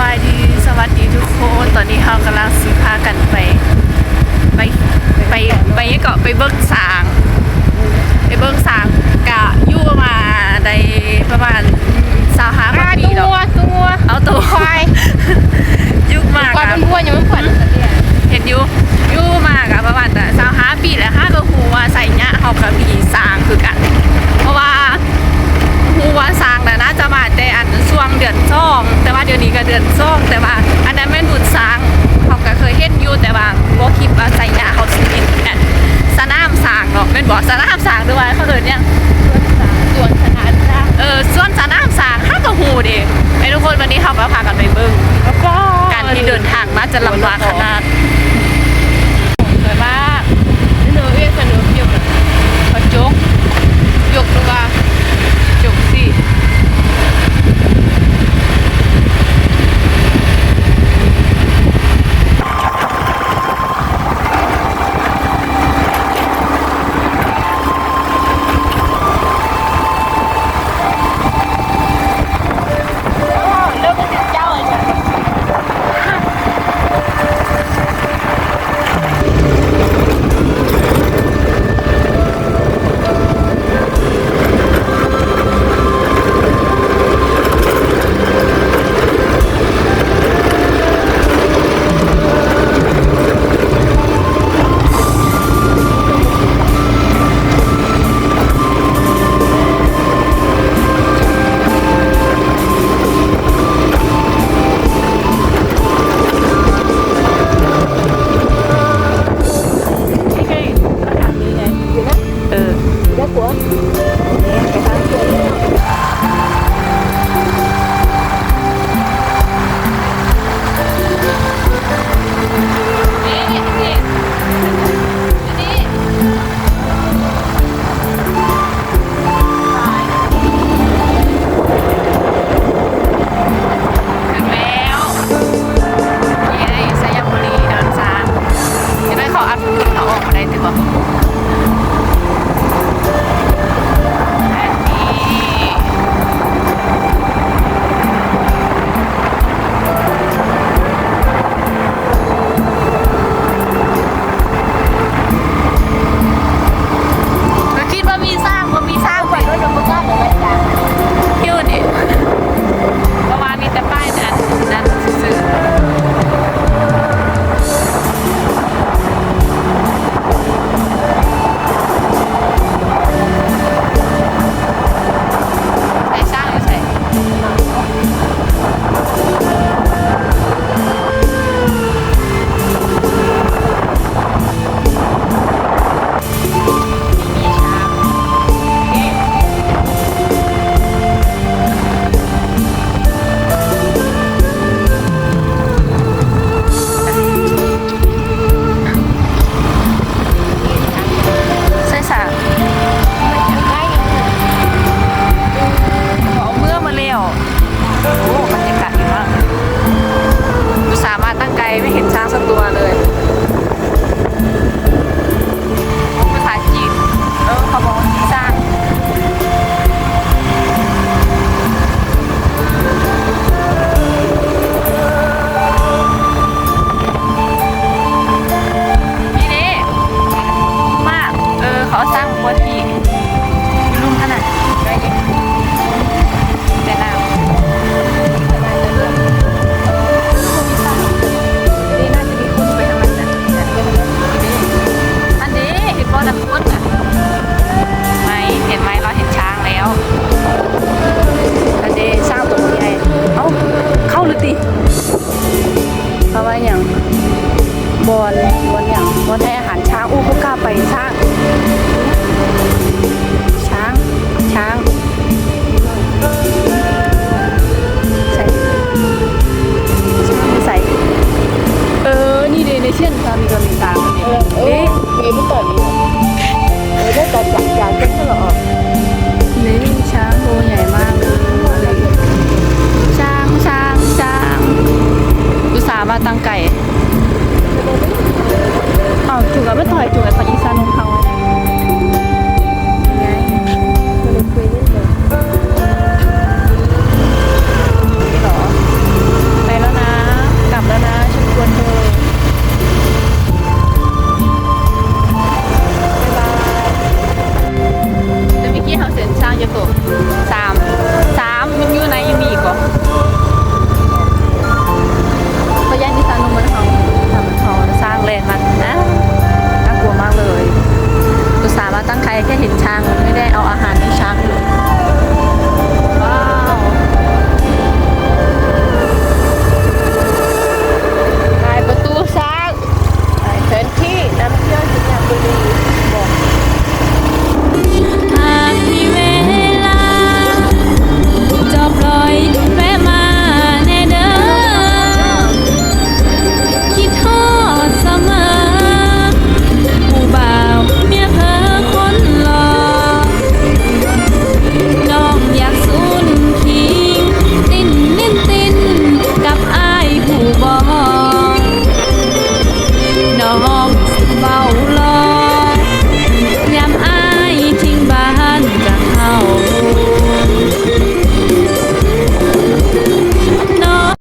บายดีสวัสดีทุกคน ตอนนี้เรากำลังสีพากันไป ไปไปไปเกาะไปเบิ้งสาง ไปเบิ้งสางกะอยู่มาในประมาณสาวหา อ่า ปี ตัว แล้ว ตัว เอาตัว ควาย ยุคมาก ควาย อะ เป็นวัวยังไม่ขวัญสัตว์เนี่ย เห็นอยู่อยู่มากอะประมาณแต่สาวหาปีแล้วห้าก็หูว่าใส่เนี้ยเขากับมีสางคือกัน เพราะว่าหูว่าสางน่ะน่าจะมาแต่อันช่วงเดือนซ่อง แต่ว่าเดี๋ยวนี้ ก็เดือนซ่องแต่ว่า อันนั้นแม่นบุญสางเขาก็เคยเห็นอยู่แต่ว่าบ่คิดว่าใส่เนี้ยเขาสิเห็นกันสนามสางเนาะแม่นบอกสนามสางด้วยว่าเขาเดินเนี่ยส่วนขนาดจ้าเออส่วนสนามสางห้าก็หูเด้ไอ้ทุกคนวันนี้เขาก็พากันไปเบิ่งแล้วก็การที่เดินทางน่าจะลำบากขนาด อ บอลบอลนี่ยงบอลให้อาหารช้างอู้ก็กล้าไปช้างช้างช้าง